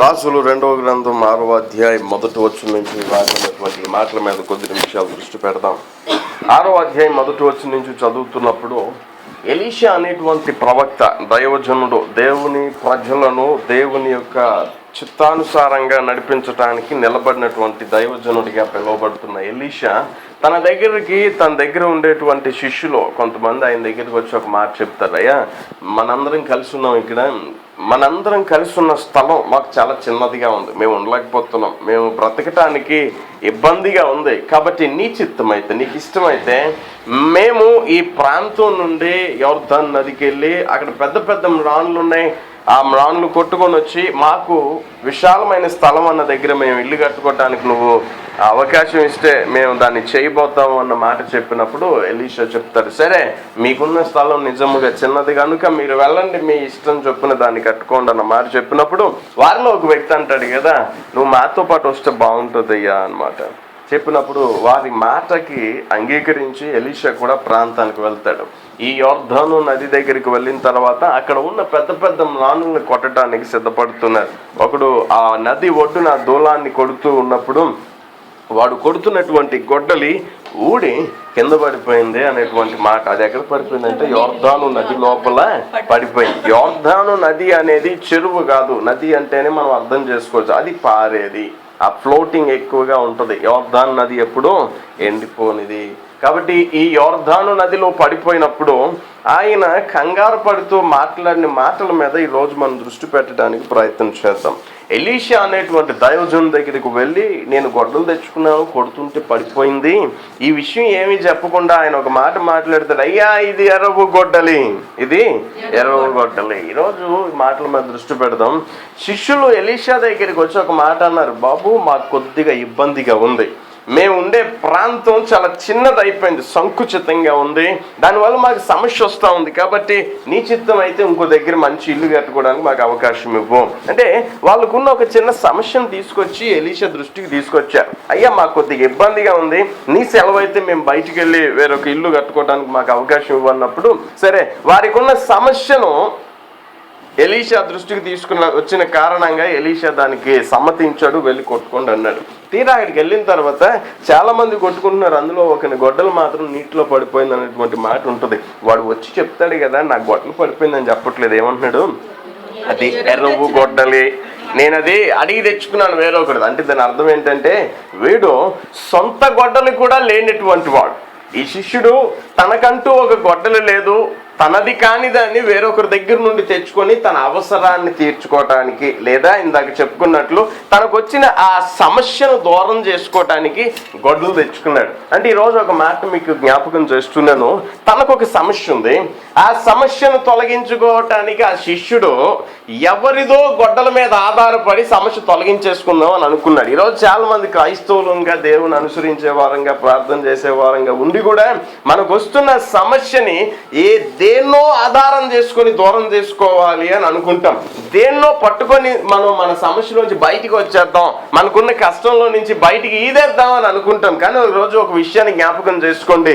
రాసులు రెండవ గ్రంథం ఆరవ అధ్యాయం మొదటి వచ్చు నుంచి రాసినటువంటి మాటల మీద కొద్ది నిమిషాలు దృష్టి పెడదాం. ఆరవ అధ్యాయం మొదటి వచ్చు నుంచి చదువుతున్నప్పుడు ఎలీషా అనేటువంటి ప్రవక్త దైవజనుడు దేవుని ప్రజలను దేవుని యొక్క చిత్తానుసారంగా నడిపించటానికి నిలబడినటువంటి దైవజనుడిగా పిలువబడుతున్న ఎలీషా తన దగ్గరికి తన దగ్గర ఉండేటువంటి శిష్యులు కొంతమంది ఆయన దగ్గరికి వచ్చి ఒక మాట చెప్తారు అయ్యా మనందరం కలిసి ఉన్నాం ఇక్కడ. మనందరం కలిసి ఉన్న స్థలం మాకు చాలా చిన్నదిగా ఉంది. మేము ఉండలేకపోతున్నాం. మేము బ్రతకటానికి ఇబ్బందిగా ఉంది. కాబట్టి నీ చిత్తమైతే నీకు ఇష్టమైతే మేము ఈ ప్రాంతం నుండి యోర్ధన్ నదికి వెళ్ళి అక్కడ పెద్ద పెద్ద మ్రాన్లు ఉన్నాయి. ఆ మ్రాన్లు కొట్టుకొని వచ్చి మాకు విశాలమైన స్థలం అన్న దగ్గర మేము ఇల్లు కట్టుకోవటానికి నువ్వు అవకాశం ఇస్తే మేము దాన్ని చేయబోతాము అన్న మాట చెప్పినప్పుడు ఎలీషా చెప్తారు సరే మీకున్న స్థలం నిజముగా చిన్నది కనుక మీరు వెళ్ళండి మీ ఇష్టం చొప్పున దాన్ని కట్టుకోండి అన్న మాట చెప్పినప్పుడు వారిలో ఒక వ్యక్తి అంటాడు కదా నువ్వు మాతో పాటు వస్తే బాగుంటుంది అయ్యా అనమాట చెప్పినప్పుడు వారి మాటకి అంగీకరించి ఎలీషా కూడా ప్రాంతానికి వెళ్తాడు. ఈ యోర్ధను నది దగ్గరికి వెళ్ళిన తర్వాత అక్కడ ఉన్న పెద్ద పెద్ద నానుల్ని కొట్టడానికి సిద్ధపడుతున్నారు. ఒకడు ఆ నది ఒడ్డున దూలాన్ని కొడుతూ ఉన్నప్పుడు వాడు కొడుతున్నటువంటి గొడ్డలి ఊడి కింద పడిపోయింది అనేటువంటి మాట. అది ఎక్కడ పడిపోయిందంటే యోర్ధాను నది లోపల పడిపోయింది. యోర్ధాను నది అనేది చెరువు కాదు. నది అంటేనే మనం అర్థం చేసుకోవచ్చు. అది పారేది. ఆ ఫ్లోటింగ్ ఎక్కువగా ఉంటుంది. యోర్ధాను నది ఎప్పుడూ ఎండిపోనిది. కాబట్టి ఈ యోర్ధాను నదిలో పడిపోయినప్పుడు ఆయన కంగారు పడుతూ మాట్లాడిన మాటల మీద ఈ రోజు మనం దృష్టి పెట్టడానికి ప్రయత్నం చేద్దాం. ఎలీషా అనేటువంటి దైవజన్ దగ్గరికి వెళ్ళి నేను గొడ్డలు తెచ్చుకున్నాను కొడుతుంటే పడిపోయింది. ఈ విషయం ఏమీ చెప్పకుండా ఆయన ఒక మాట మాట్లాడతాడు. అయ్యా ఇది ఎరవు గొడ్డలి. ఇది ఎరవు గొడ్డలి. ఈరోజు ఈ మాటల మీద దృష్టి పెడదాం. శిష్యులు ఎలీషా దగ్గరికి వచ్చి ఒక మాట అన్నారు. బాబు మాకు కొద్దిగా ఇబ్బందిగా ఉంది. మేము ఉండే ప్రాంతం చాలా చిన్నది అయిపోయింది సంకుచితంగా ఉంది. దానివల్ల మాకు సమస్య వస్తూ ఉంది కాబట్టి నీ చిత్తం అయితే ఇంకో దగ్గర మంచి ఇల్లు కట్టుకోవడానికి మాకు అవకాశం ఇవ్వు. అంటే వాళ్ళకున్న ఒక చిన్న సమస్యను తీసుకొచ్చి ఎలీష దృష్టికి తీసుకొచ్చారు. అయ్యా మాకు కొద్దిగా ఇబ్బందిగా ఉంది. నీ సెలవు అయితే మేము బయటికి వెళ్ళి వేరొక ఇల్లు కట్టుకోవడానికి మాకు అవకాశం ఇవ్వన్నప్పుడు సరే వారికి ఉన్న సమస్యను ఎలీషా దృష్టికి తీసుకున్న వచ్చిన కారణంగా ఎలీషా దానికి సమ్మతించాడు వెళ్ళి కొట్టుకోండి అన్నాడు. తీరా అక్కడికి వెళ్ళిన తర్వాత చాలా మంది కొట్టుకుంటున్నారు. అందులో ఒకని గొడ్డలు మాత్రం నీటిలో పడిపోయింది అనేటువంటి మాట ఉంటుంది. వాడు వచ్చి చెప్తాడు కదా నాకు గొడ్డలు పడిపోయిందని చెప్పట్లేదు. ఏమంటున్నాడు? అది ఎర్రవు గొడ్డలి. నేను అది అడిగి తెచ్చుకున్నాను వేరొకటి అంటే దాని అర్థం ఏంటంటే వీడు సొంత గొడ్డలు కూడా లేనటువంటి వాడు. ఈ శిష్యుడు తనకంటూ ఒక గొడ్డలు లేదు. తనది కాని దాన్ని వేరొకరి దగ్గర నుండి తెచ్చుకొని తన అవసరాన్ని తీర్చుకోవటానికి లేదా ఇందాక చెప్పుకున్నట్లు తనకు వచ్చిన ఆ సమస్యను దూరం చేసుకోవటానికి గొడ్డలు తెచ్చుకున్నాడు. అంటే ఈరోజు ఒక మాట మీకు జ్ఞాపకం చేస్తున్నాను. తనకు ఒక సమస్య ఉంది. ఆ సమస్యను తొలగించుకోవటానికి ఆ శిష్యుడు ఎవరిదో గొడ్డల మీద ఆధారపడి సమస్య తొలగించేసుకుందాం అని అనుకున్నాడు. ఈరోజు చాలా మంది క్రైస్తవులంగా దేవుని అనుసరించే వారంగా ప్రార్థన చేసే వారంగా ఉండి కూడా మనకు వస్తున్న సమస్యని ఏ దే దేన్నో ఆధారం చేసుకొని దూరం చేసుకోవాలి అని అనుకుంటాం. దేన్నో పట్టుకొని మనం మన సమస్యలోంచి బయటికి వచ్చేద్దాం. మనకున్న కష్టంలో నుంచి బయటికి ఈదేద్దాం అని అనుకుంటాం. కానీ రోజు ఒక విషయాన్ని జ్ఞాపకం చేసుకోండి.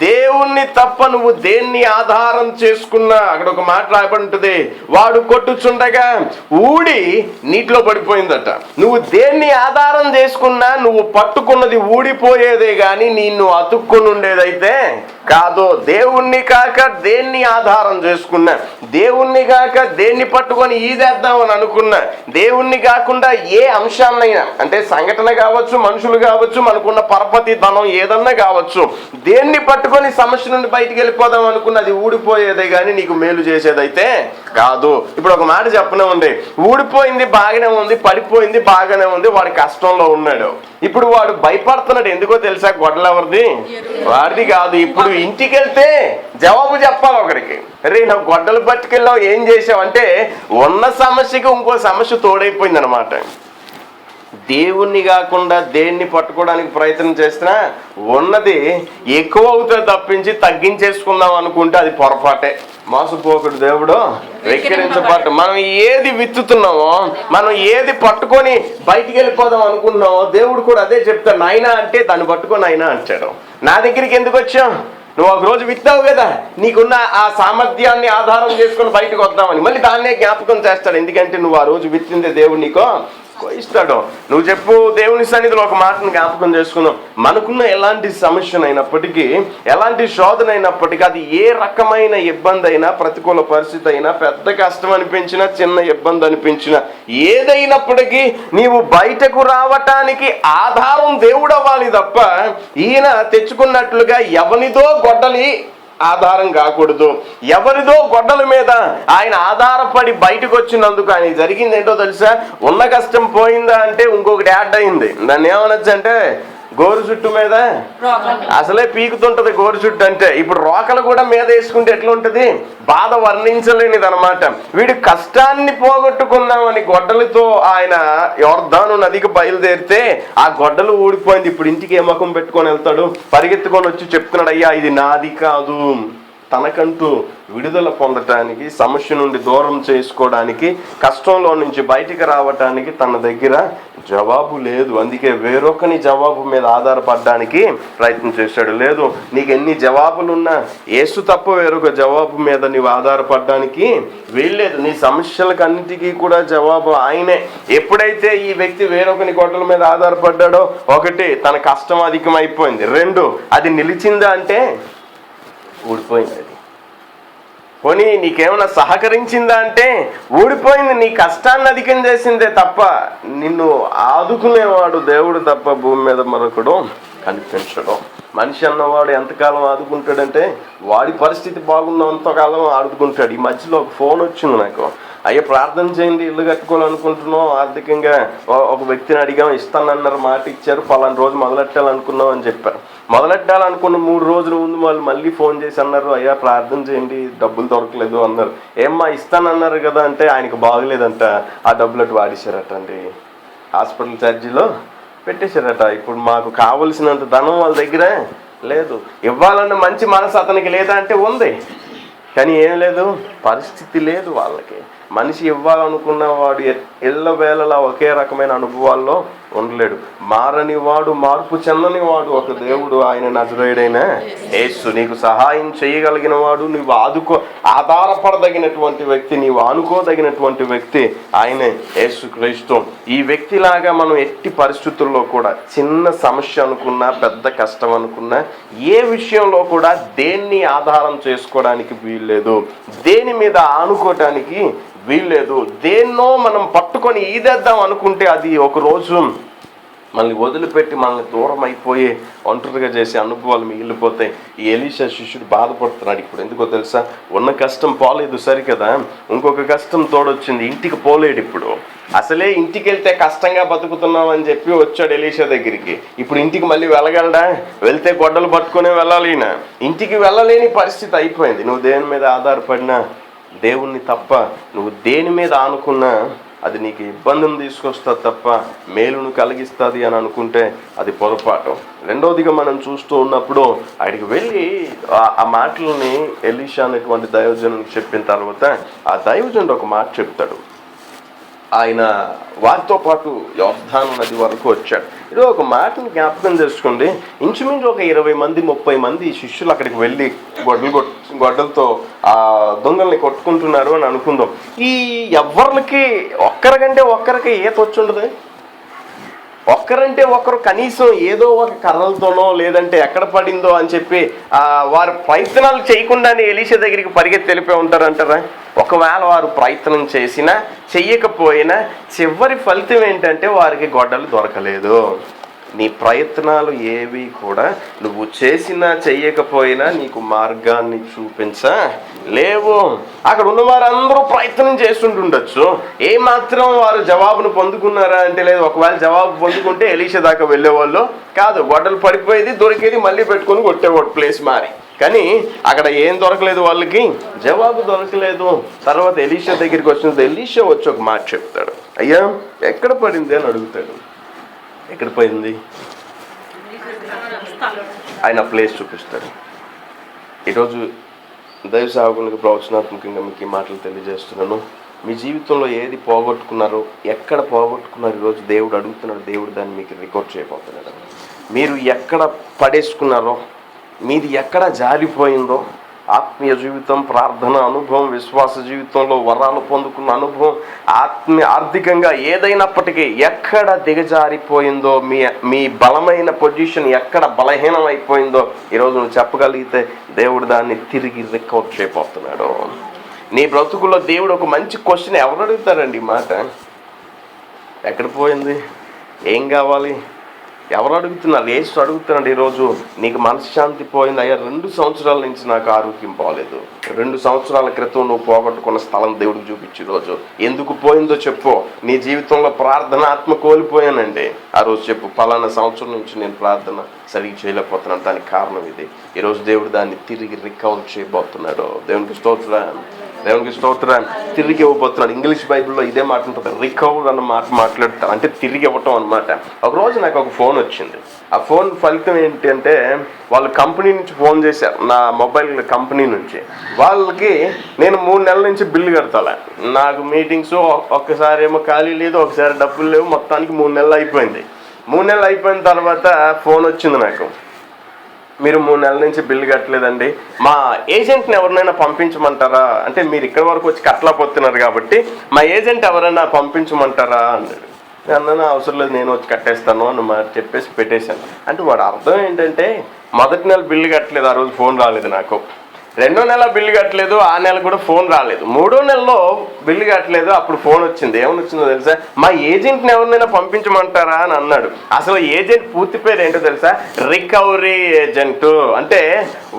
దేవుణ్ణి తప్ప నువ్వు దేన్ని ఆధారం చేసుకున్నా? అక్కడ ఒక మాట రాయబడి ఉంటుంది. వాడు కొట్టుచుండగా ఊడి నీటిలో పడిపోయిందట. నువ్వు దేన్ని ఆధారం చేసుకున్నా నువ్వు పట్టుకున్నది ఊడిపోయేదే కానీ నిన్ను అతుక్కుని ఉండేదైతే కాదు దేవుణ్ణి కాక దేన్ని ఆధారం చేసుకున్నా? దేవుణ్ణి కాక దేన్ని పట్టుకొని ఈదేద్దామని అనుకున్నా? దేవుణ్ణి కాకుండా ఏ అంశాన్నైనా? అంటే సంఘటన కావచ్చు మనుషులు కావచ్చు మనకున్న పరపతి ధనం ఏదన్నా కావచ్చు దేన్ని పట్టు పట్టుకొని సమస్య నుండి బయటికి వెళ్ళిపోదాం అనుకున్నది ఊడిపోయేదే కానీ నీకు మేలు చేసేదైతే కాదు. ఇప్పుడు ఒక మాట చెప్పనే ఉంది. ఊడిపోయింది బాగానే ఉంది పడిపోయింది బాగానే ఉంది వాడి కష్టంలో ఉన్నాడు. ఇప్పుడు వాడు భయపడుతున్నాడు ఎందుకో తెలుసా గొడవలు ఎవరిది వాడిది కాదు. ఇప్పుడు ఇంటికి వెళ్తే జవాబు చెప్పాలి ఒకరికి రే నా గొడ్డలు పట్టుకెళ్ళావు ఏం చేసావు అంటే ఉన్న సమస్యకి ఇంకో సమస్య తోడైపోయింది అనమాట దేవుణ్ణి కాకుండా దేన్ని పట్టుకోవడానికి ప్రయత్నం చేసినా ఉన్నది ఎక్కువ అవుతుంది తప్పించి తగ్గించేసుకుందాం అనుకుంటే అది పొరపాటే. మోసపోకుడు దేవుడు వెక్కిరించబాటు మనం ఏది విత్తుతున్నామో మనం ఏది పట్టుకొని బయటికి వెళ్ళిపోదాం అనుకుంటున్నామో దేవుడు కూడా అదే చెప్తాడు. నాయన అంటే దాన్ని పట్టుకొని నాయనా అంటాడు. నా దగ్గరికి ఎందుకు వచ్చాం నువ్వు ఒక రోజు విత్తావు కదా? నీకున్న ఆ సామర్థ్యాన్ని ఆధారం చేసుకొని బయటకు వద్దామని. మళ్ళీ దాన్నే జ్ఞాపకం చేస్తాడు. ఎందుకంటే నువ్వు ఆ రోజు విత్తిందే దేవుడు నీకో ఇస్తాడు నువ్వు చెప్పు దేవుని సన్నిధిలో ఒక మాటను జ్ఞాపకం చేసుకుందాం. మనకున్న ఎలాంటి సమస్యనైనప్పటికీ ఎలాంటి శోధన అయినప్పటికీ అది ఏ రకమైన ఇబ్బంది అయినా ప్రతికూల పరిస్థితి అయినా పెద్ద కష్టం అనిపించినా చిన్న ఇబ్బంది అనిపించినా ఏదైనప్పటికీ నీవు బయటకు రావటానికి ఆధారం దేవుడు అవ్వాలి తప్ప ఈయన తెచ్చుకున్నట్లుగా ఎవనిదో గొడ్డలి ఆధారం కాకూడదు. ఎవరిదో గొడ్డల మీద ఆయన ఆధారపడి బయటకు వచ్చినందుకు ఆయన జరిగింది ఏంటో తెలుసా? ఉన్న కష్టం పోయిందా అంటే ఇంకొకటి యాడ్ అయింది. దాన్ని ఏమనొచ్చు అంటే గోరు చుట్టు మీద? అసలే పీకుతుంటది గోరు చుట్టు అంటే. ఇప్పుడు రోకలు కూడా మీద వేసుకుంటే ఎట్లా ఉంటది బాధ వర్ణించలేనిది అనమాట వీడి కష్టాన్ని పోగొట్టుకుందామని గొడ్డలతో ఆయన యోర్ధాను నదికి బయలుదేరితే ఆ గొడ్డలు ఊడిపోయింది. ఇప్పుడు ఇంటికి ఏ ముఖం పెట్టుకొని వెళ్తాడు? పరిగెత్తుకొని వచ్చి చెప్తున్నాడు అయ్యా ఇది నాది కాదు. తనకంటూ విడుదల పొందటానికి సమస్య నుండి దూరం చేసుకోవడానికి కష్టంలో నుంచి బయటికి రావటానికి తన దగ్గర జవాబు లేదు. అందుకే వేరొకని జవాబు మీద ఆధారపడడానికి ప్రయత్నం చేశాడు. లేదు నీకు ఎన్ని జవాబులున్నా ఏసు తప్ప వేరొక జవాబు మీద నీవు ఆధారపడడానికి వీల్లేదు. నీ సమస్యలకన్నిటికీ కూడా జవాబు ఆయనే. ఎప్పుడైతే ఈ వ్యక్తి వేరొకని గొడవల మీద ఆధారపడ్డాడో ఒకటి తన కష్టం అధికమైపోయింది. రెండు అది నిలిచిందా అంటే ఊడిపోయింది అది. పోనీ నీకేమైనా సహకరించిందా అంటే ఊడిపోయింది నీ కష్టాన్ని అధికం చేసిందే తప్ప నిన్ను ఆదుకునేవాడు దేవుడు తప్ప భూమి మీద మరొకడు కనిపించడం. మనిషి అన్నవాడు ఎంతకాలం ఆదుకుంటాడంటే వాడి పరిస్థితి బాగున్నంతకాలం ఆదుకుంటాడు ఈ మధ్యలో ఒక ఫోన్ వచ్చింది నాకు. అయ్యా ప్రార్థన చేయండి ఇల్లు కట్టుకోవాలనుకుంటున్నాం. ఆర్థికంగా ఒక వ్యక్తిని అడిగాం ఇస్తానన్నారు మాట ఇచ్చారు పలానా రోజు మొదలెట్టాలనుకున్నాం అని చెప్పారు. మొదలెట్టాలనుకున్న మూడు రోజుల ముందు వాళ్ళు మళ్ళీ ఫోన్ చేసి అన్నారు అయ్యా ప్రార్థన చేయండి డబ్బులు దొరకలేదు అన్నారు. ఏమ్మా ఇస్తానన్నారు కదా అంటే ఆయనకు బాగలేదంట. ఆ డబ్బులు అటు వాడేశారట అండి. హాస్పిటల్ ఛార్జీలో పెట్టేశారట. ఇప్పుడు మాకు కావలసినంత ధనం వాళ్ళ దగ్గర లేదు. ఇవ్వాలన్న మంచి మనసు అతనికి లేదా అంటే ఉంది. కానీ ఏం లేదు పరిస్థితి లేదు వాళ్ళకి. మనిషి ఇవ్వాలనుకున్న వాడు ఎల్ల వేళలా ఒకే రకమైన అనుభవాల్లో ఉండలేడు. మారని వాడు మార్పు చెందని వాడు ఒక దేవుడు ఆయన నజరేయుడైన. యేసు నీకు సహాయం చేయగలిగిన వాడు నువ్వు ఆదుకో ఆధారపడదగినటువంటి వ్యక్తి నీవు ఆనుకోదగినటువంటి వ్యక్తి ఆయనే యేసు క్రీస్తు. ఈ వ్యక్తిలాగా మనం ఎట్టి పరిస్థితుల్లో కూడా చిన్న సమస్య అనుకున్నా పెద్ద కష్టం అనుకున్నా ఏ విషయంలో కూడా దేన్ని ఆధారం చేసుకోవడానికి వీల్లేదు. దేని మీద ఆనుకోవటానికి వీల్లేదు. దేన్నో మనం పట్టుకొని ఈదేద్దాం అనుకుంటే అది ఒక రోజు మనల్ని వదిలిపెట్టి మనల్ని దూరం అయిపోయి ఒంటరిగా చేసే అనుభవాలు మిగిలిపోతాయి ఈ ఎలీషా శిష్యుడు బాధపడుతున్నాడు ఇప్పుడు. ఎందుకో తెలుసా? ఉన్న కష్టం పోలేదు సరికదా ఇంకొక కష్టం తోడొచ్చింది. ఇంటికి పోలేడు ఇప్పుడు. అసలే ఇంటికి వెళ్తే కష్టంగా బతుకుతున్నాం అని చెప్పి వచ్చాడు ఎలీషా దగ్గరికి. ఇప్పుడు ఇంటికి మళ్ళీ వెళ్ళగలడా? వెళ్తే గొడ్డలు పట్టుకునే వెళ్ళాలినా ఇంటికి వెళ్ళలేని పరిస్థితి అయిపోయింది. నువ్వు దేని మీద ఆధారపడినా దేవుణ్ణి తప్ప నువ్వు దేని మీద ఆనుకున్నా అది నీకు ఇబ్బందిని తీసుకొస్తా తప్ప మేలును కలిగిస్తుంది అని అనుకుంటే అది పొరపాటు. రెండవదిగా మనం చూస్తూ ఉన్నప్పుడు ఆయనకి వెళ్ళి ఆ- ఆ మాటలని ఎలీషా అనేటువంటి దైవజనునికి చెప్పిన తర్వాత ఆ దైవజనుడు ఒక మాట చెప్తాడు. ఆయన వారితో పాటు యోర్ధాను నది వరకు వచ్చాడు. ఇది ఒక మాటను జ్ఞాపకం చేసుకోండి. ఇంచుమించు ఒక ఇరవై మంది ముప్పై మంది శిష్యులు అక్కడికి వెళ్ళి గొడ్డలు కొట్ గొడ్డలతో ఆ దొంగల్ని కొట్టుకుంటున్నారు అని అనుకుందాం. ఈ ఎవరికి ఒక్కరికంటే ఒక్కరికి ఈత వచ్చి ఉండదు. ఒక్కరంటే ఒకరు కనీసం ఏదో ఒక కర్రలతోనో లేదంటే ఎక్కడ పడిందో అని చెప్పి వారు ప్రయత్నాలు చేయకుండానే ఎలీషా దగ్గరికి పరిగెత్తి తెలిపే ఉంటారంటారా? ఒకవేళ వారు ప్రయత్నం చేసినా చెయ్యకపోయినా చివరి ఫలితం ఏంటంటే వారికి గొడ్డలు దొరకలేదు. నీ ప్రయత్నాలు ఏవి కూడా నువ్వు చేసినా చెయ్యకపోయినా నీకు మార్గాన్ని చూపించ. లేవు. అక్కడ ఉన్న వారందరూ ప్రయత్నం చేస్తుంటుండొచ్చు. ఏ మాత్రం వారు జవాబును పొందుకున్నారా అంటే లేదు ఒకవేళ జవాబు పొందుకుంటే ఎలీషా దాకా వెళ్ళేవాళ్ళు కాదు. గొడ్డలు పడిపోయేది దొరికేది మళ్ళీ పెట్టుకొని కొట్టేవాడు ప్లేస్ మారి. కానీ అక్కడ ఏం దొరకలేదు వాళ్ళకి? జవాబు దొరకలేదు. తర్వాత ఎలీషా దగ్గరికి వచ్చినది ఎలీషా వచ్చి ఒక మాట చెప్తాడు. అయ్యా ఎక్కడ పడింది? అని అడుగుతాడు. ఎక్కడ పోయింది? ఆయన ప్లేస్ చూపిస్తాడు. ఈరోజు దైవ సేవకునికి ప్రవచనాత్మకంగా మీకు ఈ మాటలు తెలియజేస్తున్నాను. మీ జీవితంలో ఏది పోగొట్టుకున్నారో ఎక్కడ పోగొట్టుకున్నారు ఈరోజు దేవుడు అడుగుతున్నాడు. దేవుడు దాన్ని మీకు రికార్డ్ చేయబోతున్నాడు. మీరు ఎక్కడ పడేసుకున్నారో మీది ఎక్కడ జారిపోయిందో ఆత్మీయ జీవితం ప్రార్థన అనుభవం విశ్వాస జీవితంలో వరాలు పొందుకున్న అనుభవం ఆత్మీయ ఆర్థికంగా ఏదైనప్పటికీ ఎక్కడ దిగజారిపోయిందో మీ మీ బలమైన పొజిషన్ ఎక్కడ బలహీనం అయిపోయిందో ఈరోజు నువ్వు చెప్పగలిగితే దేవుడు దాన్ని తిరిగి రికవర్ చేయబోతున్నాడు. నీ బ్రతుకుల్లో దేవుడు ఒక మంచి క్వశ్చన్ ఎవరు అడుగుతారండి మాట? ఎక్కడ పోయింది? ఏం కావాలి? ఎవరు అడుగుతున్నారు? ఏసు అడుగుతున్నాడు ఈరోజు నీకు మనశ్శాంతి పోయింది. అయ్యా రెండు సంవత్సరాల నుంచి నాకు ఆరోగ్యం పోలేదు. రెండు సంవత్సరాల క్రితం నువ్వు పోగొట్టుకున్న స్థలం దేవుడికి చూపించి ఈరోజు. ఎందుకు పోయిందో చెప్పు. నీ జీవితంలో ప్రార్థనాత్మ కోల్పోయానండి. ఆ రోజు చెప్పు పలానా సంవత్సరం నుంచి నేను ప్రార్థన సరిగ్గా చేయలేకపోతున్నాను. దానికి కారణం ఇది. ఈరోజు దేవుడు దాన్ని తిరిగి రికవర్ చేయబోతున్నాడు. దేవునికి స్తోత్రం. దేవునికి స్తోత్రం. తిరిగి ఇవ్వబోతున్నాడు. ఇంగ్లీష్ బైబిల్లో ఇదే మాట ఉంటుంది. రికవర్ అన్న మాట మాట్లాడతాను అంటే తిరిగి ఇవ్వటం అనమాట ఒక రోజు నాకు ఒక ఫోన్ వచ్చింది. ఆ ఫోన్ ఫలితం ఏంటి అంటే వాళ్ళు కంపెనీ నుంచి ఫోన్ చేశారు. నా మొబైల్ కంపెనీ నుంచి. వాళ్ళకి నేను మూడు నెలల నుంచి బిల్లు కడతాను నాకు మీటింగ్స్ ఒక్కసారి ఏమో ఖాళీ లేదు ఒకసారి డబ్బులు లేవు. మొత్తానికి మూడు నెలలు అయిపోయింది. మూడు నెలలు అయిపోయిన తర్వాత ఫోన్ వచ్చింది నాకు. మీరు మూడు నెలల నుంచి బిల్లు కట్టలేదండి. మా ఏజెంట్ని ఎవరినైనా పంపించమంటారా? అంటే మీరు ఇక్కడి వరకు వచ్చి కట్టలేకపోతున్నారు కాబట్టి మా ఏజెంట్ ఎవరైనా పంపించమంటారా? అన్నాడు అన్న అవసరం లేదు నేను వచ్చి కట్టేస్తాను అని మరి చెప్పేసి పెట్టేశాను. అంటే వాడు అర్థం ఏంటంటే మొదటి నెల బిల్లు కట్టలేదు ఆ రోజు ఫోన్ రాలేదు నాకు. రెండో నెల బిల్లు కట్టలేదు ఆ నెల కూడా ఫోన్ రాలేదు. మూడో నెలలో బిల్లు కట్టలేదు అప్పుడు ఫోన్ వచ్చింది. ఏమని వచ్చిందో తెలుసా? మా ఏజెంట్ని ఎవరినైనా పంపించమంటారా అని అన్నాడు. అసలు ఏజెంట్ పూర్తి పేరు ఏంటో తెలుసా? Recovery agent. అంటే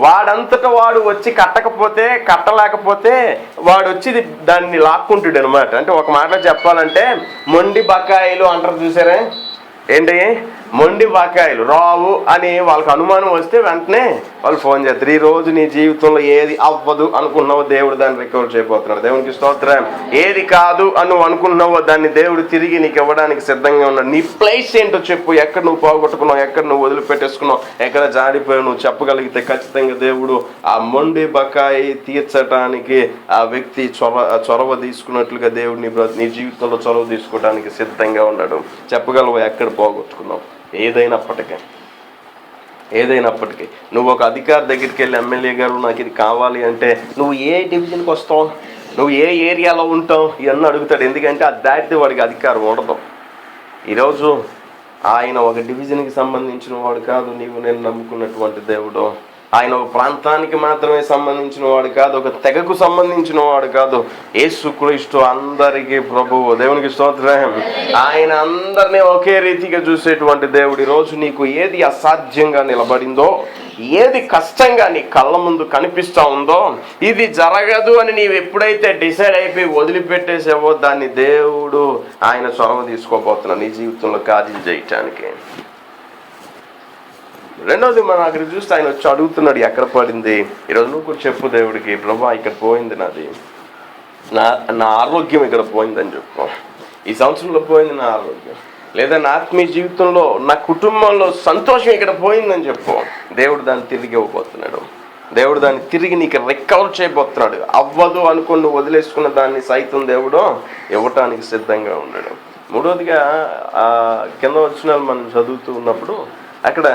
వాడంతటా వాడు వచ్చి కట్టకపోతే కట్టలేకపోతే వాడు వచ్చి ఇది దాన్ని లాక్కుంటాడు అనమాట అంటే ఒక మాటలో చెప్పాలంటే మొండి బకాయిలు అంటారు చూసారా? ఏంటి? మొండి బకాయిలు రావు అని వాళ్ళకి అనుమానం వస్తే వెంటనే వాళ్ళు ఫోన్ చేస్తారు. ఈ రోజు నీ జీవితంలో ఏది అవ్వదు అనుకున్నావో దేవుడు దాన్ని రికవర్ చేయబోతున్నాడు. దేవునికి స్తోత్రం. ఏది కాదు అని నువ్వు అనుకున్నావో దాన్ని దేవుడు తిరిగి నీకు ఇవ్వడానికి సిద్ధంగా ఉన్నాడు. నీ ప్లేస్ ఏంటో చెప్పు. ఎక్కడ నువ్వు పోగొట్టుకున్నావు? ఎక్కడ నువ్వు వదిలిపెట్టేసుకున్నావు? ఎక్కడ జాడిపోయావు నువ్వు చెప్పగలిగితే ఖచ్చితంగా దేవుడు ఆ మొండి బకాయి తీర్చడానికి ఆ వ్యక్తి చొర చొరవ తీసుకున్నట్లుగా దేవుడు నీ నీ జీవితంలో చొరవ తీసుకోవడానికి సిద్ధంగా ఉన్నాడు. చెప్పగలవు? ఎక్కడ పోగొట్టుకున్నావు? ఏదైనప్పటికీ ఏదైనప్పటికీ. నువ్వు ఒక అధికారి దగ్గరికి వెళ్ళి ఎమ్మెల్యే గారు నాకు ఇది కావాలి అంటే నువ్వు ఏ డివిజన్కి వస్తావు? నువ్వు ఏ ఏరియాలో ఉంటావు? ఇవన్నీ అడుగుతాడు. ఎందుకంటే అది దాటితే వాడికి అధికారం ఉండదు. ఈరోజు ఆయన ఒక డివిజన్కి సంబంధించిన వాడు కాదు. నీవు నేను నమ్ముకున్నటువంటి దేవుడు. ఆయన ఒక ప్రాంతానికి మాత్రమే సంబంధించిన వాడు కాదు ఒక తెగకు సంబంధించిన వాడు కాదు యేసుక్రీస్తు అందరికీ ప్రభువు దేవునికి స్తోత్రం. ఆయన అందరినీ ఒకే రీతిగా చూసేటువంటి దేవుడి రోజు నీకు ఏది అసాధ్యంగా నిలబడిందో ఏది కష్టంగా నీ కళ్ళ ముందు కనిపిస్తూ ఉందో ఇది జరగదు అని నీవు ఎప్పుడైతే డిసైడ్ అయిపోయి వదిలిపెట్టేసావో దాన్ని దేవుడు ఆయన చొరవ తీసుకోబోతున్నా నీ జీవితంలో కార్యం చేయటానికి. రెండోది మనం అక్కడ చూస్తే ఆయన వచ్చి అడుగుతున్నాడు ఎక్కడ పడింది? ఈరోజు నువ్వు కూడా చెప్పు దేవుడికి ప్రభా ఇక్కడ పోయింది నాది. నా నా ఆరోగ్యం ఇక్కడ పోయిందని చెప్పు. ఈ సంవత్సరంలో పోయింది నా ఆరోగ్యం. లేదా నా ఆత్మీయ జీవితంలో నా కుటుంబంలో సంతోషం ఇక్కడ పోయిందని చెప్పు. దేవుడు దాన్ని తిరిగి ఇవ్వబోతున్నాడు. దేవుడు దాన్ని తిరిగి నీకు రికవర్ చేయబోతున్నాడు. అవ్వదు అనుకుని నువ్వు వదిలేసుకున్న దాన్ని సైతం దేవుడు ఇవ్వటానికి సిద్ధంగా ఉన్నాడు. మూడవదిగా కింద వచ్చిన మనం చదువుతూ ఉన్నప్పుడు అక్కడ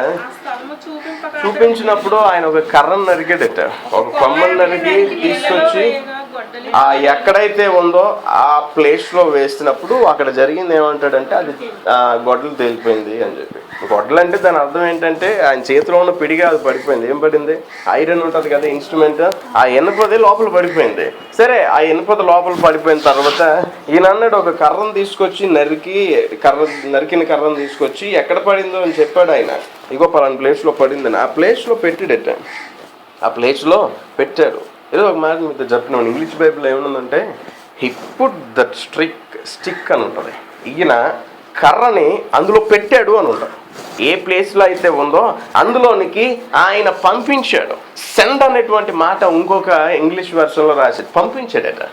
చూపించినప్పుడు ఆయన ఒక కర్రను నరికాడట ఒక కొమ్మను నరికి తీసుకొచ్చి ఆ ఎక్కడైతే ఉందో ఆ ప్లేస్లో వేసినప్పుడు అక్కడ జరిగింది ఏమంటాడంటే అది గొడ్డలు తేలిపోయింది అని చెప్పి. గొడ్డలు అంటే దాని అర్థం ఏంటంటే ఆయన చేతిలో ఉన్న పిడిగా అది పడిపోయింది. ఏం పడింది? ఐరన్ ఉంటుంది కదా ఇన్స్ట్రుమెంట్ ఆ ఇనుపది లోపల పడిపోయింది. సరే ఆ ఇనుపది లోపల పడిపోయిన తర్వాత ఈయన అన్నాడు ఒక కర్రను తీసుకొచ్చి నరికి కర్ర నరికిన కర్రను తీసుకొచ్చి ఎక్కడ పడిందో అని చెప్పాడు ఆయన. ఇగో పలానా ప్లేస్లో పడిందని. ఆ ప్లేస్లో పెట్టాడట ఆ ప్లేస్లో పెట్టాడు. ఏదో ఒక మాట మీతో చెప్పినాను English Bible ఏమనుందంటే he put that strick stick అని ఉంటుంది. ఈయన కర్రని అందులో పెట్టాడు అని ఉంటుంది. ఏ ప్లేస్లో అయితే ఉందో అందులోనికి ఆయన పంపించాడు. సెండ్ అనేటువంటి మాట ఇంకొక ఇంగ్లీష్ వెర్షన్లో రాశాడు పంపించాడట.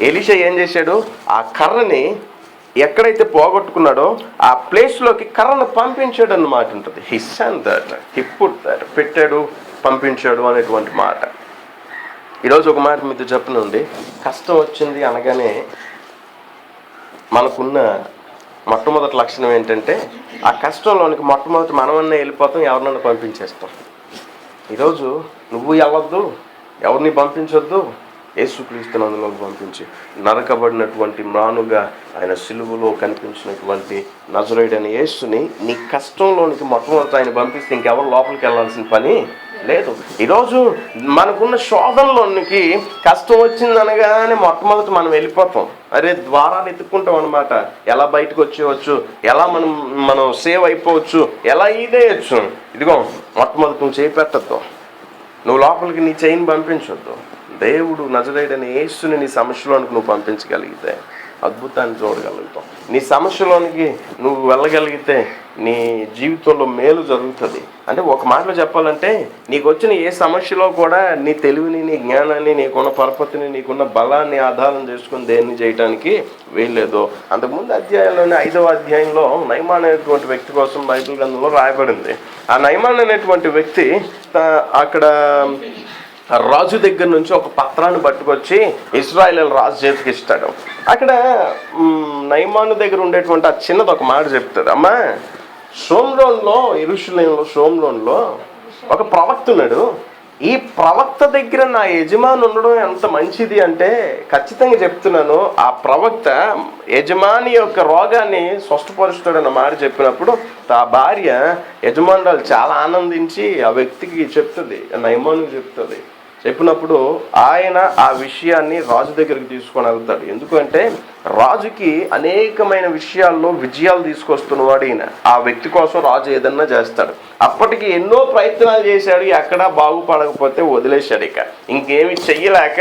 ఎలిషా ఏం చేశాడు? ఆ కర్రని ఎక్కడైతే పోగొట్టుకున్నాడో ఆ ప్లేస్లోకి కర్రను పంపించాడు అన్నమాట ఉంటుంది హిస్ అండ్ దట్ హిప్పుడు దట్ పెట్టాడు పంపించాడు అనేటువంటి మాట. ఈరోజు ఒక మాట మీతో చెప్పనుంది కష్టం వచ్చింది అనగానే మనకున్న మొట్టమొదటి లక్షణం ఏంటంటే ఆ కష్టంలోనికి మొట్టమొదటి మనమన్నా వెళ్ళిపోతాం ఎవరినన్నా పంపించేస్తాం. ఈరోజు నువ్వు వెళ్ళొద్దు ఎవరిని పంపించొద్దు యేసుక్రీస్తు నందులోకి పంపించి నరకబడినటువంటి మ్రానుగా ఆయన సిలువలో కనిపించినటువంటి నజరేడని యేసుని నీ కష్టంలోనికి మొట్టమొదటి ఆయన పంపిస్తే ఇంకెవరు లోపలికి వెళ్ళాల్సిన పని లేదు. ఈరోజు మనకున్న శోధనలోనికి కష్టం వచ్చింది అనగానే మొట్టమొదటి మనం వెళ్ళిపోతాం. అరే ద్వారాలు ఎత్తుక్కుంటాం అనమాట ఎలా బయటకు వచ్చేయచ్చు? ఎలా మనం మనం సేవ్ అయిపోవచ్చు? ఎలా ఇదేయచ్చు ఇదిగో మొట్టమొదటి నువ్వు చేపెట్టద్దు నువ్వు లోపలికి నీ చైన్ పంపించొద్దు. దేవుడు నజరేడని యేసుని నీ సమస్యలోనికి నువ్వు పంపించగలిగితే అద్భుతాన్ని చూడగలుగుతాం. నీ సమస్యలోనికి నువ్వు వెళ్ళగలిగితే నీ జీవితంలో మేలు జరుగుతుంది. అంటే ఒక మాటలో చెప్పాలంటే నీకు వచ్చిన ఏ సమస్యలో కూడా నీ తెలివిని నీ జ్ఞానాన్ని నీకున్న పరపతిని నీకున్న బలాన్ని ఆధారం చేసుకుని దేన్ని చేయడానికి వీల్లేదు. అంతకుముందు అధ్యాయంలోనే ఐదవ అధ్యాయంలో నైమాన్ అనేటువంటి వ్యక్తి కోసం బైబిల్ గ్రంథంలో రాయబడింది. ఆ నైమాన్ అనేటువంటి వ్యక్తి అక్కడ రాజు దగ్గర నుంచి ఒక పత్రాన్ని పట్టుకొచ్చి ఇస్రాయల్ రాజు చేతికి ఇస్తాడు. అక్కడ నైమాను దగ్గర ఉండేటువంటి ఆ చిన్నది ఒక మాట చెప్తాడు అమ్మా సోమ్రోన్లో ఇరుషులేంలో సోమ్రోన్లో ఒక ప్రవక్త ఉన్నాడు. ఈ ప్రవక్త దగ్గర నా యజమాని ఉండడం ఎంత మంచిది అంటే ఖచ్చితంగా చెప్తున్నాను. ఆ ప్రవక్త యజమాని యొక్క రోగాన్ని స్వస్థపరుస్తాడన్న మాట చెప్పినప్పుడు ఆ భార్య యజమానురాలు చాలా ఆనందించి ఆ వ్యక్తికి చెప్తుంది నయమానికి చెప్తుంది. చెప్పినప్పుడు ఆయన ఆ విషయాన్ని రాజు దగ్గరికి తీసుకొని వెళ్తాడు. ఎందుకంటే రాజుకి అనేకమైన విషయాల్లో విజయాలు తీసుకొస్తున్నవాడు ఈయన. ఆ వ్యక్తి కోసం రాజు ఏదన్నా చేస్తాడు. అప్పటికి ఎన్నో ప్రయత్నాలు చేశాడు ఎక్కడా బాగుపడకపోతే వదిలేశాడు ఇక. ఇంకేమి చెయ్యలేక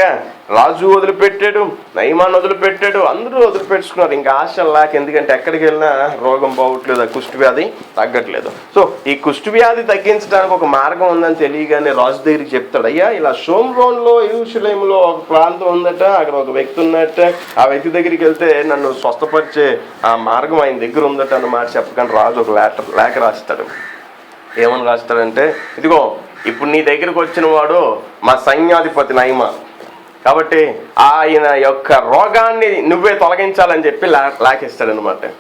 రాజు వదిలిపెట్టాడు నయమాన్ వదిలిపెట్టాడు అందరూ వదిలిపెట్టుకున్నారు. ఇంకా ఆశ లేక ఎందుకంటే ఎక్కడికి వెళ్ళినా రోగం పోవట్లేదు ఆ కుష్టి వ్యాధి తగ్గట్లేదు. సో ఈ కుష్టి వ్యాధి తగ్గించడానికి ఒక మార్గం ఉందని తెలియగానే రాజు దగ్గరికి చెప్తాడు అయ్యా ఇలా సోమ్రోన్లో యూషులేములో ఒక ప్రాంతం ఉందట అక్కడ ఒక వ్యక్తి ఉన్నట్ట ఆ వ్యక్తి దగ్గరికి వెళ్తే నన్ను స్వస్థపరిచే ఆ మార్గం ఆయన దగ్గర ఉందట అన్నమాట మాట రాజు ఒక లేటర్ లేఖ రాస్తాడు ఏమని రాస్తాడంటే ఇదిగో ఇప్పుడు నీ దగ్గరకు వచ్చిన వాడు మా సైన్యాధిపతి నయమ. కాబట్టి ఆయన యొక్క రోగాన్ని నువ్వే తొలగించాలని చెప్పి లా లాకేస్తాడనమాట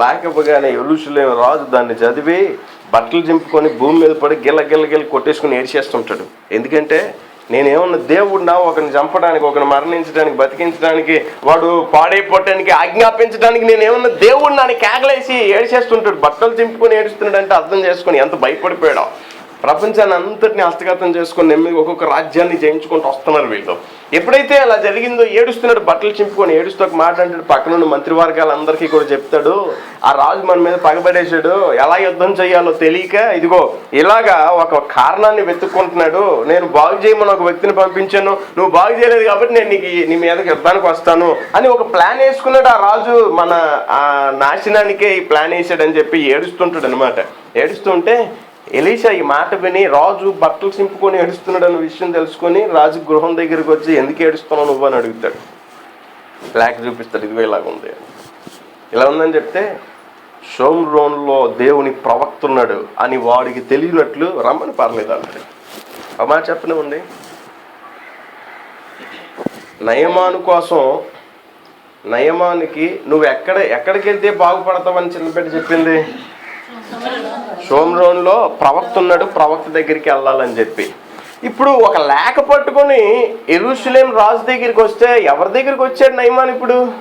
లాకపోగానే ఎలుసులేని రాజు దాన్ని చదివి బట్టలు చింపుకొని భూమి మీద పడి గిల్ల గిల్ల గిల్ల కొట్టేసుకుని ఏడ్చేస్తుంటాడు. ఎందుకంటే నేనేమన్నా దేవుడినా ఒకరిని చంపడానికి ఒకరిని మరణించడానికి బతికించడానికి వాడు పాడైపోవటానికి ఆజ్ఞాపించడానికి నేనేమన్నా దేవుడిని అని కేకలేసి ఏడిచేస్తుంటాడు బట్టలు చింపుకొని ఏడుస్తున్నాడు అంటే అర్థం చేసుకొని ఎంత భయపడిపోయాడో. ప్రపంచాన్ని అంతటిని హస్తగతం చేసుకొని నెమ్మది ఒక్కొక్క రాజ్యాన్ని జయించుకుంటూ వస్తున్నారు వీళ్ళు. ఎప్పుడైతే అలా జరిగిందో ఏడుస్తున్నాడు బట్టలు చింపుకొని ఏడుస్తూ ఒక మాట అంటాడు పక్కనున్న మంత్రివర్గాలందరికీ కూడా చెప్తాడు ఆ రాజు మన మీద పగబడేశాడు ఎలా యుద్ధం చేయాలో తెలియక ఇదిగో ఇలాగా ఒక కారణాన్ని వెతుక్కుంటున్నాడు నేను బాగు చేయమని ఒక వ్యక్తిని పంపించాను నువ్వు బాగు చేయలేదు కాబట్టి నేను నీకు నీ మీదకి యుద్ధానికి వస్తాను అని ఒక ప్లాన్ వేసుకున్నాడు ఆ రాజు. మన ఆ నాశనానికే ఈ ప్లాన్ వేసాడని చెప్పి ఏడుస్తుంటాడు అనమాట ఏడుస్తుంటే ఎలీషా ఈ మాట విని రాజు బట్టలు చింపుకొని ఏడుస్తున్నాడు అన్న విషయం తెలుసుకొని రాజు గృహం దగ్గరికి వచ్చి ఎందుకు ఏడుస్తున్నావు నువ్వు? అని అడుగుతాడు. లేక చూపిస్తాడు ఇదిగో ఇలాగ ఉంది. ఇలా ఉందని చెప్తే షోమ్రోన్లో దేవుని ప్రవక్త ఉన్నాడు అని వాడికి తెలియనట్లు రమ్మని పర్లేదు అన్నాడు. ఆ మాట చెప్పనివ్వండి. నయమాను కోసం నయమానికి నువ్వు ఎక్కడ ఎక్కడికి వెళ్తే బాగుపడతావని చిన్నపెట్టి చెప్పింది? షోమ్రోన్లో ప్రవక్త ఉన్నాడు ప్రవక్త దగ్గరికి వెళ్ళాలని చెప్పి. ఇప్పుడు ఒక లేఖ పట్టుకొని ఎరుషులేం రాజు దగ్గరికి వస్తే ఎవరి దగ్గరికి వచ్చాడు నయమాన్ ఇప్పుడు?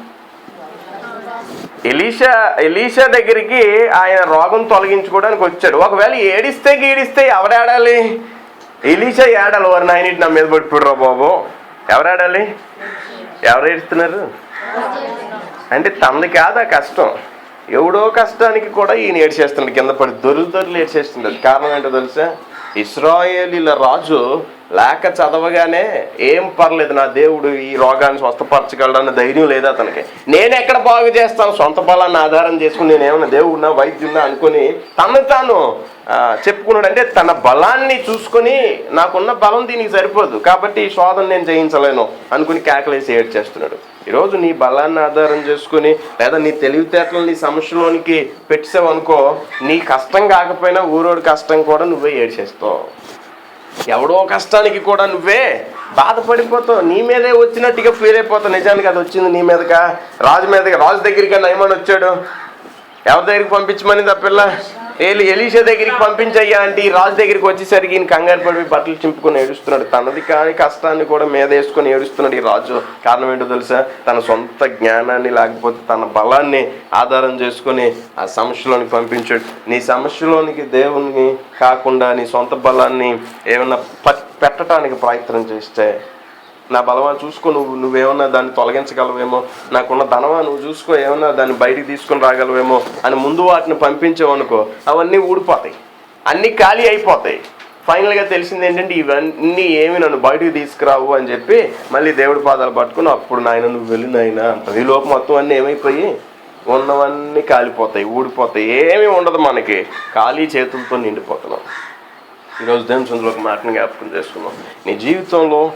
ఎలీషా ఎలీషా దగ్గరికి ఆయన రోగం తొలగించుకోవడానికి వచ్చాడు. ఒకవేళ ఏడిస్తే గీడిస్తే ఎవరు ఎలీషా ఏడాలి వారు నాయనిటి నా మీద పట్టుకుడురా బాబు. ఎవరు ఆడాలి ఎవరు ఏడుస్తున్నారు? అంటే తనది కాదు ఆ కష్టం? ఎవడో కష్టానికి కూడా ఈయన ఏడ్చేస్తున్నాడు కింద పడి దొరులు దొరులు ఏడ్చేస్తున్నాడు. కారణం ఏంటో తెలుసా? ఇస్రాయేలీల రాజు లేక చదవగానే ఏం పర్లేదు నా దేవుడు ఈ రోగాన్ని స్వస్థపరచగలడన్న ధైర్యం లేదు అతనికి. నేను ఎక్కడ బాగు చేస్తాను? సొంత బలాన్ని ఆధారం చేసుకుని నేను ఏమన్నా దేవుడున్నా వైద్యున్నా అనుకుని తను తాను చెప్పుకున్నాడు అంటే తన బలాన్ని చూసుకొని నాకున్న బలం దీనికి సరిపోదు. కాబట్టి ఈ శోధన నేను జయించలేను అనుకుని కేకిలేసి ఏడ్ చేస్తున్నాడు. ఈరోజు నీ బలాన్ని ఆధారం చేసుకుని లేదా నీ తెలివితేటలు నీ సమస్యలోనికి పెట్టావు అనుకో నీ కష్టం కాకపోయినా ఊరోడి కష్టం కూడా నువ్వే ఏడ్చేస్తావు ఎవడో కష్టానికి కూడా నువ్వే బాధపడిపోతావు. నీ మీదే వచ్చినట్టుగా ఫీల్ అయిపోతావు. నిజానికి అది వచ్చింది నీ మీదగా రాజు మీదగా రాజు దగ్గరికి నయమని వచ్చాడు. ఎవరి దగ్గరికి పంపించమని తప్పిల్ల పిల్ల ఎలీషా దగ్గరికి పంపించయ్యా అంటే ఈ రాజు దగ్గరికి వచ్చేసరికి ఈయన కంగారు పడి బట్టలు చింపుకొని ఏడుస్తున్నాడు. తనది కానీ కష్టాన్ని కూడా మీద వేసుకొని ఏడుస్తున్నాడు ఈ రాజు. కారణం ఏంటో తెలుసా? తన సొంత జ్ఞానాన్ని లేకపోతే తన బలాన్ని ఆధారం చేసుకొని ఆ సమస్యలోనికి పంపించాడు. నీ సమస్యలోనికి దేవుని కాకుండా నీ సొంత బలాన్ని ఏమైనా ప- పెట్టడానికి ప్రయత్నం చేస్తే నా బలమా చూసుకో నువ్వు నువ్వేమన్నా దాన్ని తొలగించగలవేమో నాకున్న ధనమా నువ్వు చూసుకో ఏమన్నా దాన్ని బయటికి తీసుకొని రాగలవేమో అని ముందు వాటిని పంపించావనుకో అవన్నీ ఊడిపోతాయి. అన్నీ ఖాళీ అయిపోతాయి. ఫైనల్గా తెలిసింది ఏంటంటే ఇవన్నీ ఏమి నన్ను బయటికి తీసుకురావు అని చెప్పి మళ్ళీ దేవుడి పాదాలు పట్టుకుని అప్పుడు నాయన నువ్వు వెళ్ళి నాయన ఈ లోపు మొత్తం అన్నీ ఏమైపోయి ఉన్నవన్నీ కాలిపోతాయి ఊడిపోతాయి. ఏమీ ఉండదు మనకి. ఖాళీ చేతులతో నిండిపోతున్నాం. ఈరోజు దేవుని చంద్రులకు మాటను మాటని జ్ఞాపకం చేసుకున్నాం నీ జీవితంలో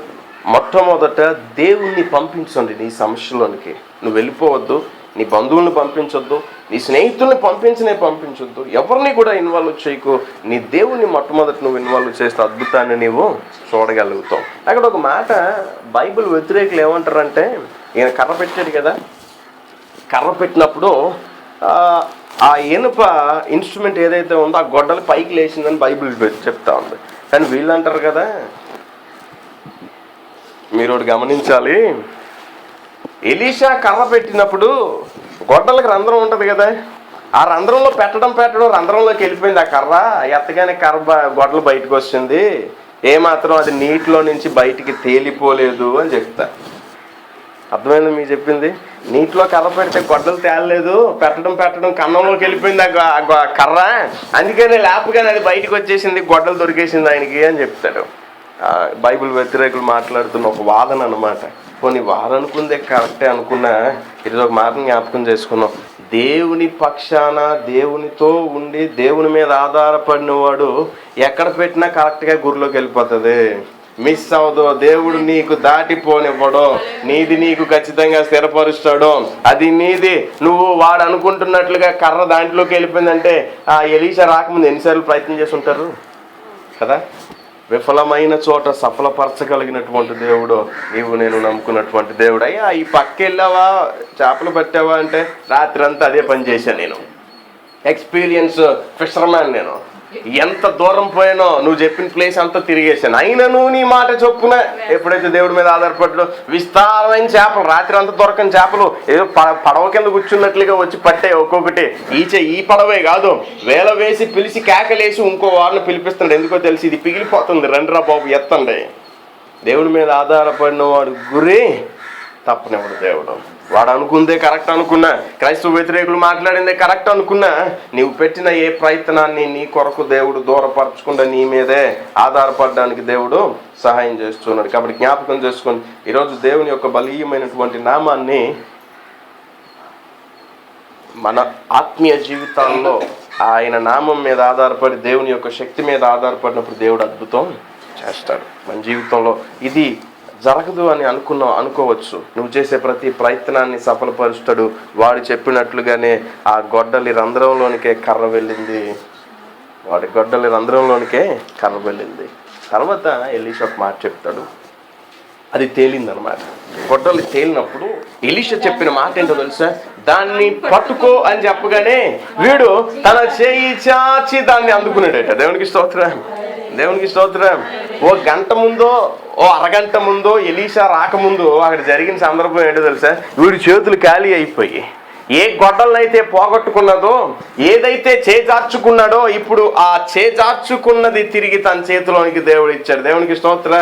మొట్టమొదట దేవుణ్ణి పంపించండి నీ సమస్యలోనికి. నువ్వు వెళ్ళిపోవద్దు నీ బంధువుల్ని పంపించొద్దు నీ స్నేహితుల్ని పంపించనే పంపించొద్దు. ఎవరిని కూడా ఇన్వాల్వ్ చేయకు. నీ దేవుణ్ణి మొట్టమొదట నువ్వు ఇన్వాల్వ్ చేస్తే అద్భుతాన్ని నీవు చూడగలుగుతావు. అక్కడ ఒక మాట బైబిల్ వ్యతిరేకులు ఏమంటారంటే ఈయన కర్ర పెట్టాడు కదా? కర్ర పెట్టినప్పుడు ఆ, ఆ ఇనుప ఇన్స్ట్రుమెంట్ ఏదైతే ఉందో ఆ గొడ్డలు పైకి లేచిందని బైబిల్ చెప్తా ఉంది. కానీ వీళ్ళు అంటారు కదా మీరు ఒకటి గమనించాలి. ఎలీషా కర్ర పెట్టినప్పుడు గొడ్డలకి రంధ్రం ఉంటుంది కదా ఆ రంధ్రంలో పెట్టడం పెట్టడం రంధ్రంలోకి వెళ్ళిపోయింది ఆ కర్ర. ఎత్తగానే కర్ర గొడ్డలు బయటకు వచ్చింది ఏమాత్రం అది నీటిలో నుంచి బయటికి తేలిపోలేదు అని చెప్తా. అర్థమైంది మీకు చెప్పింది? నీటిలో కర్ర పెడితే గొడ్డలు తేలలేదు పెట్టడం పెట్టడం కన్నంలోకి వెళ్ళిపోయింది ఆ కర్ర. అందుకనే లేపగానే అది బయటకు వచ్చేసింది గొడ్డలు దొరికేసింది ఆయనకి అని చెప్తాడు. బైబిల్ వ్యతిరేకులు మాట్లాడుతున్న ఒక వాదన అనమాట కొన్ని వాదనుకుందే కరెక్టే అనుకున్నా ఇది ఒక మాటను జ్ఞాపకం చేసుకున్నాం. దేవుని పక్షాన దేవునితో ఉండి దేవుని మీద ఆధారపడినవాడు ఎక్కడ పెట్టినా కరెక్ట్గా గురిలోకి వెళ్ళిపోతుంది. మిస్ అవ్వదు. దేవుడు నీకు దాటిపోనివ్వడు. నీది నీకు ఖచ్చితంగా స్థిరపరుస్తాడు. అది నీది. నువ్వు వాడు అనుకుంటున్నట్లుగా కర్ర దాంట్లోకి వెళ్ళిపోయిందంటే ఆ ఎలీషా రాకముందు ఎన్నిసార్లు ప్రయత్నం చేసి ఉంటారు? కదా? విఫలమైన చోట సఫలపరచగలిగినటువంటి దేవుడు నీవు నేను నమ్ముకున్నటువంటి దేవుడు అయ్యా ఈ పక్కెళ్ళావా? చేపలు పట్టావా అంటే రాత్రి అంతా అదే పని చేశాను నేను. ఎక్స్పీరియన్స్ ఫిషర్మ్యాన్ నేను. ఎంత దూరం పోయానో నువ్వు చెప్పిన ప్లేస్ అంతా తిరిగేసాను అయినా నువ్వు నీ మాట చొప్పున ఎప్పుడైతే దేవుడి మీద ఆధారపడ్డు విస్తారమైన చేపలు రాత్రి అంతా దొరకని చేపలు ఏదో ప- పడవ కింద కూర్చున్నట్లుగా వచ్చి పట్టే ఒక్కొక్కటి. ఈచే ఈ పడవే కాదు వేల వేసి పిలిచి కేకలేసి ఇంకో వారిని పిలిపిస్తుండే. ఎందుకో తెలిసి ఇది పిగిలిపోతుంది. రండిరా బాబు ఎత్తండి. దేవుడి మీద ఆధారపడిన వాడు గురి తప్పనివ్వడు దేవుడు. వాడు అనుకుందే కరెక్ట్ అనుకున్నా క్రైస్తవ వ్యతిరేకులు మాట్లాడిందే కరెక్ట్ అనుకున్నా నీవు పెట్టిన ఏ ప్రయత్నాన్ని నీ కొరకు దేవుడు దూరపరచకుండా నీ మీదే ఆధారపడడానికి దేవుడు సహాయం చేస్తున్నాడు. కాబట్టి జ్ఞాపకం చేసుకొని ఈరోజు దేవుని యొక్క బలీయమైనటువంటి నామాన్ని మన ఆత్మీయ జీవితాల్లో ఆయన నామం మీద ఆధారపడి దేవుని యొక్క శక్తి మీద ఆధారపడినప్పుడు దేవుడు అద్భుతం చేస్తాడు. మన జీవితంలో ఇది జరగదు అని అనుకున్నావు అనుకోవచ్చు. నువ్వు చేసే ప్రతి ప్రయత్నాన్ని సఫలపరుస్తాడు. వాడు చెప్పినట్లుగానే ఆ గొడ్డలి రంధ్రంలోనికే కర్ర వెళ్ళింది. వాడి గొడ్డలి రంధ్రంలోనికే కర్ర వెళ్ళింది. తర్వాత ఎలీష ఒక మాట చెప్తాడు. అది తేలిందనమాట గొడ్డలు తేలినప్పుడు ఎలీష చెప్పిన మాట ఏంటో తెలుసా? దాన్ని పట్టుకో అని చెప్పగానే వీడు తన చేయి చాచి దాన్ని అందుకున్నాడట. దేవునికి స్తోత్రం. దేవునికి స్తోత్రం. ఓ గంట ముందో ఓ అరగంట ముందో ఎలీషా రాకముందు అక్కడ జరిగిన సందర్భం ఏంటో తెలుసా? వీడి చేతులు ఖాళీ అయిపోయి. ఏ గొడ్డలనైతే పోగొట్టుకున్నదో ఏదైతే చేజార్చుకున్నాడో ఇప్పుడు ఆ చేజార్చుకున్నది తిరిగి తన చేతిలోనికి దేవుడు ఇచ్చాడు. దేవునికి స్తోత్ర.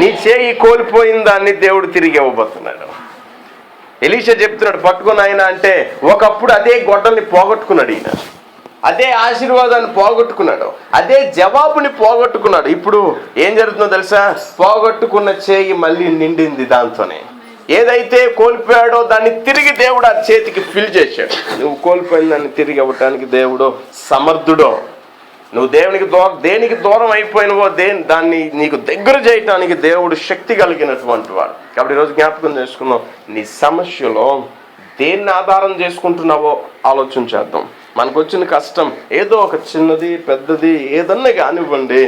నీ చేయి కోల్పోయిన దాన్ని దేవుడు తిరిగి ఇవ్వబోతున్నాడు. ఎలీషా చెప్తున్నాడు పట్టుకుని ఆయన అంటే ఒకప్పుడు అదే గొడ్డల్ని పోగొట్టుకున్నాడు ఈయన. అదే ఆశీర్వాదాన్ని పోగొట్టుకున్నాడు. అదే జవాబుని పోగొట్టుకున్నాడు. ఇప్పుడు ఏం జరుగుతుందో తెలుసా? పోగొట్టుకున్న చేయి మళ్ళీ నిండింది దాంతోనే. ఏదైతే కోల్పోయాడో దాన్ని తిరిగి దేవుడు ఆ చేతికి ఫిల్ చేశాడు. నువ్వు కోల్పోయిన దాన్ని తిరిగి ఇవ్వటానికి దేవుడు సమర్థుడో? నువ్వు దేవునికి దూరం దేనికి దూరం అయిపోయినవో దే దాన్ని నీకు దగ్గర చేయటానికి దేవుడు శక్తి కలిగినటువంటి వాడు. కాబట్టి ఈరోజు జ్ఞాపకం చేసుకున్నావు నీ సమస్యలో దేన్ని ఆధారం చేసుకుంటున్నావో ఆలోచన చేద్దాం. మనకు వచ్చిన కష్టం ఏదో ఒక చిన్నది పెద్దది ఏదన్నా కానివ్వండి.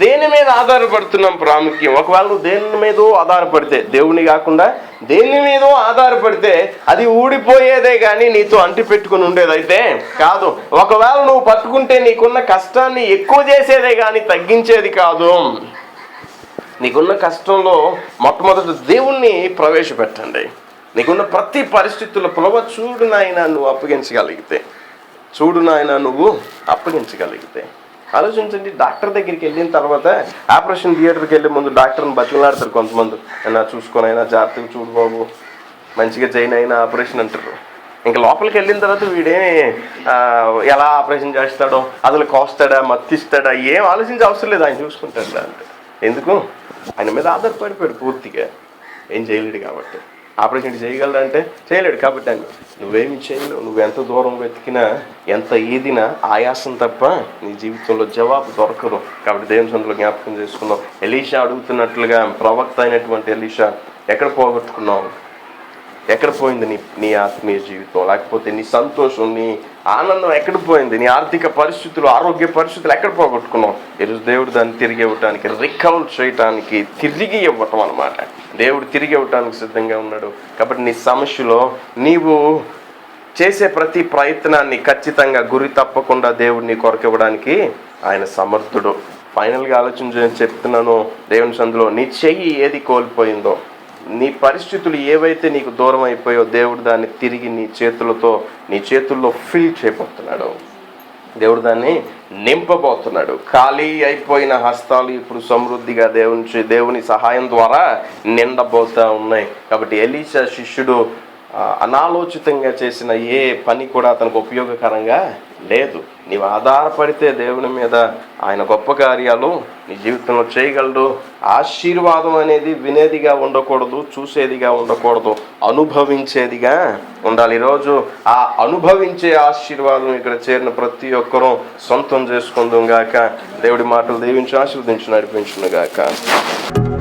దేని మీద ఆధారపడుతున్నాం ప్రాముఖ్యం? ఒకవేళ నువ్వు దేని మీదో ఆధారపడితే దేవుని కాకుండా దేని మీదో ఆధారపడితే అది ఊడిపోయేదే కానీ నీతో అంటి పెట్టుకుని ఉండేదైతే కాదు. ఒకవేళ నువ్వు పట్టుకుంటే నీకున్న కష్టాన్ని ఎక్కువ చేసేదే కానీ తగ్గించేది కాదు. నీకున్న కష్టంలో మొట్టమొదటి దేవుణ్ణి ప్రవేశపెట్టండి. నీకున్న ప్రతి పరిస్థితుల్లో పులవ చూడు నాయన నువ్వు అప్పగించగలిగితే. చూడు నాయన నువ్వు అప్పగించగలిగితే. ఆలోచించండి డాక్టర్ దగ్గరికి వెళ్ళిన తర్వాత ఆపరేషన్ థియేటర్కి వెళ్ళే ముందు డాక్టర్ని బతిలాడతారు కొంతమంది. అయినా చూసుకొని అయినా జాగ్రత్తగా చూడు బాబు. మంచిగా జైన్ అయినా ఆపరేషన్ అంటారు. ఇంకా లోపలికి వెళ్ళిన తర్వాత వీడేమి ఎలా ఆపరేషన్ చేస్తాడో అసలు కోస్తాడా మత్తిస్తాడా ఏం ఆలోచించే అవసరం లేదు ఆయన చూసుకుంటాడు అంటే ఎందుకు? ఆయన మీద ఆధారపడిపోయాడు పూర్తిగా. ఏం చేయలేడు కాబట్టి. ఆపరేషన్ చేయగలరా అంటే చేయలేడు కాబట్టి అని నువ్వేమి చేయలేవు నువ్వు ఎంత దూరం వెతికినా ఎంత ఈదినా ఆయాసం తప్ప నీ జీవితంలో జవాబు దొరకరు కాబట్టి దేవుని సందులో జ్ఞాపకం చేసుకున్నావు ఎలీషా అడుగుతున్నట్లుగా ప్రవక్త అయినటువంటి ఎలీషా ఎక్కడ పోగొట్టుకున్నావు? ఎక్కడ పోయింది నీ నీ ఆత్మీయ జీవితం? లేకపోతే నీ సంతోషం నీ ఆనందం ఎక్కడ పోయింది? నీ ఆర్థిక పరిస్థితులు ఆరోగ్య పరిస్థితులు ఎక్కడ పోగొట్టుకున్నావు? ఈరోజు దేవుడు దాన్ని తిరిగి ఇవ్వటానికి రికవర్ చేయటానికి తిరిగి ఇవ్వటం అనమాట దేవుడు తిరిగి ఇవ్వటానికి సిద్ధంగా ఉన్నాడు. కాబట్టి నీ సమస్యలో నీవు చేసే ప్రతి ప్రయత్నాన్ని ఖచ్చితంగా గురి తప్పకుండా దేవుడు నీ కొరకు ఇవ్వడానికి ఆయన సమర్థుడు. ఫైనల్గా ఆలోచన చెప్తున్నాను. దేవుని సందులో నీ చెయ్యి ఏది కోల్పోయిందో నీ పరిస్థితులు ఏవైతే నీకు దూరం అయిపోయో దేవుడు దాన్ని తిరిగి నీ చేతులతో నీ చేతుల్లో ఫిల్ చేయబోతున్నాడు. దేవుడు దాన్ని నింపబోతున్నాడు. ఖాళీ అయిపోయిన హస్తాలు ఇప్పుడు సమృద్ధిగా దేవుని చే- దేవుని సహాయం ద్వారా నిండబోతా ఉన్నాయి. కాబట్టి ఎలీషా శిష్యుడు అనాలోచితంగా చేసిన ఏ పని కూడా అతనికి ఉపయోగకరంగా లేదు. నీవు ఆధారపడితే దేవుని మీద ఆయన గొప్ప కార్యాలు నీ జీవితంలో చేయగలడు. ఆశీర్వాదం అనేది వినేదిగా ఉండకూడదు చూసేదిగా ఉండకూడదు అనుభవించేదిగా ఉండాలి. ఈరోజు ఆ అనుభవించే ఆశీర్వాదం ఇక్కడ చేరిన ప్రతి ఒక్కరూ సొంతం చేసుకుందాం గాక. దేవుడి మాటలు దీవించి ఆశీర్వదించి నడిపించును గాక.